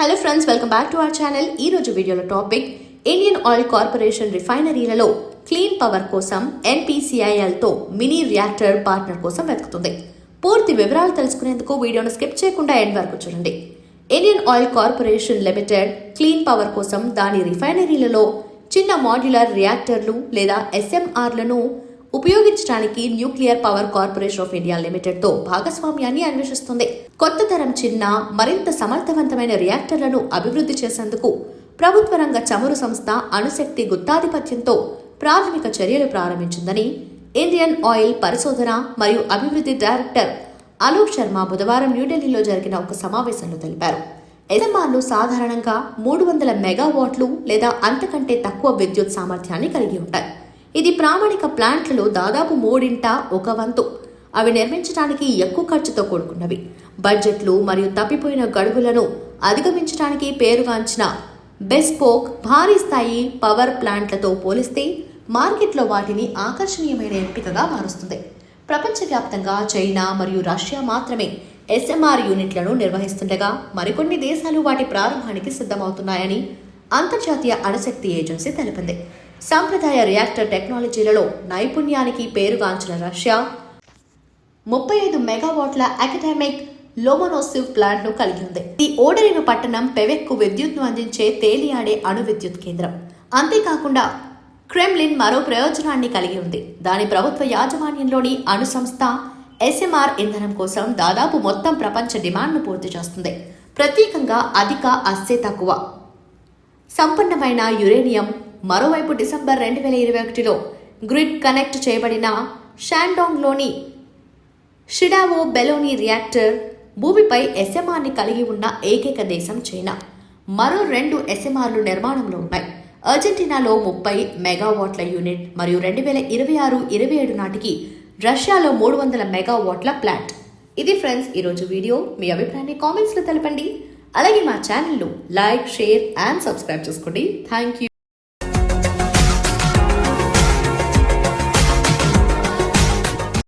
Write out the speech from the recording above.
Hello friends welcome back to our channel ఈ రోజు వీడియోలో టాపిక్ ఇండియన్ ఆయిల్ కార్పొరేషన్ రిఫైనరీలలో క్లీన్ పవర్ కోసం ఎన్పిసిఐఎల్తో మినీ రియాక్టర్ పార్ట్నర్ కోసం వెతుకుతుంది. పూర్తి వివరాలు తెలుసుకునేందుకు వీడియోను స్కిప్ చేయకుండా ఎండ్ వరకు చూడండి. Indian Oil Corporation Limited clean power కోసం దాని రిఫైనరీలలో చిన్న మాడ్యులర్ రియాక్టర్లు లేదా ఎస్ఎంఆర్లను ఉపయోగించడానికి Nuclear Power Corporation of India లిమిటెడ్తో భాగస్వామ్యాన్ని అన్వేషిస్తుంది. కొత్త తరం చిన్న మరింత సమర్థవంతమైన రియాక్టర్లను అభివృద్ధి చేసేందుకు ప్రభుత్వ రంగ చమురు సంస్థ అణుశక్తి గుత్తాధిపత్యంతో ప్రాథమిక చర్యలు ప్రారంభించిందని ఇండియన్ ఆయిల్ పరిశోధన మరియు అభివృద్ధి డైరెక్టర్ అలోక్ శర్మ బుధవారం న్యూఢిల్లీలో జరిగిన ఒక సమావేశంలో తెలిపారు. ఎస్ఎంఆర్లు సాధారణంగా మూడు వందల మెగావాట్లు లేదా అంతకంటే తక్కువ విద్యుత్ సామర్థ్యాన్ని కలిగి ఉంటాయి. ఇది ప్రామాణిక ప్లాంట్లలో దాదాపు మూడింట ఒక వంతు. అవి నిర్మించడానికి ఎక్కువ ఖర్చుతో కూడుకున్నవి. బడ్జెట్లు మరియు తప్పిపోయిన గడువులను అధిగమించడానికి పేరుగాంచిన బెస్పోక్ భారీ స్థాయి పవర్ ప్లాంట్లతో పోలిస్తే మార్కెట్లో వాటిని ఆకర్షణీయమైన ఎంపికగా మారుస్తుంది. ప్రపంచవ్యాప్తంగా చైనా మరియు రష్యా మాత్రమే ఎస్ఎంఆర్ యూనిట్లను నిర్వహిస్తుండగా మరికొన్ని దేశాలు వాటి ప్రారంభానికి సిద్ధమవుతున్నాయని అంతర్జాతీయ అణశక్తి ఏజెన్సీ తెలిపింది. సాంప్రదాయ రియాక్టర్ టెక్నాలజీలలో నైపుణ్యానికి పేరుగాంచిన రష్యా ముప్పై ఐదు మెగావాట్ల అకాడమిక్ లోమోనోసివ్ ప్లాంట్ను కలిగి ఉంది. ఈ ఓడరిను పట్టణం పెవెక్కు విద్యుత్ను అందించే తేలియాడే అణు విద్యుత్ కేంద్రం. అంతేకాకుండా క్రెమ్లిన్ మరో ప్రయోజనాన్ని కలిగి ఉంది. దాని ప్రభుత్వ యాజమాన్యంలోని అణు సంస్థ ఎస్ఎంఆర్ ఇంధనం కోసం దాదాపు మొత్తం ప్రపంచ డిమాండ్ను పూర్తి చేస్తుంది. ప్రత్యేకంగా అధిక అస్సే తక్కువ. సంపన్నమైన యురేనియం మరోవైపు డిసెంబర్ రెండు వేల ఇరవై ఒకటిలో గ్రిడ్ కనెక్ట్ చేయబడిన షాండాంగ్లోని షిడావో బెలోని రియాక్టర్ భూమిపై ఎస్ఎంఆర్ని కలిగి ఉన్న ఏకైక దేశం చైనా. మరో రెండు ఎస్ఎంఆర్లు నిర్మాణంలో ఉన్నాయి. అర్జెంటీనాలో ముప్పై మెగావాట్ల యూనిట్ మరియు రెండు వేల ఇరవై ఆరు ఇరవై ఏడు నాటికి రష్యాలో మూడు వందల మెగావాట్ల ప్లాంట్. ఇది ఫ్రెండ్స్ ఈరోజు వీడియో. మీ అభిప్రాయాన్ని కామెంట్స్లో తెలపండి. అలాగే మా ఛానల్ను లైక్ షేర్ అండ్ సబ్స్క్రైబ్ చేసుకోండి. Thank you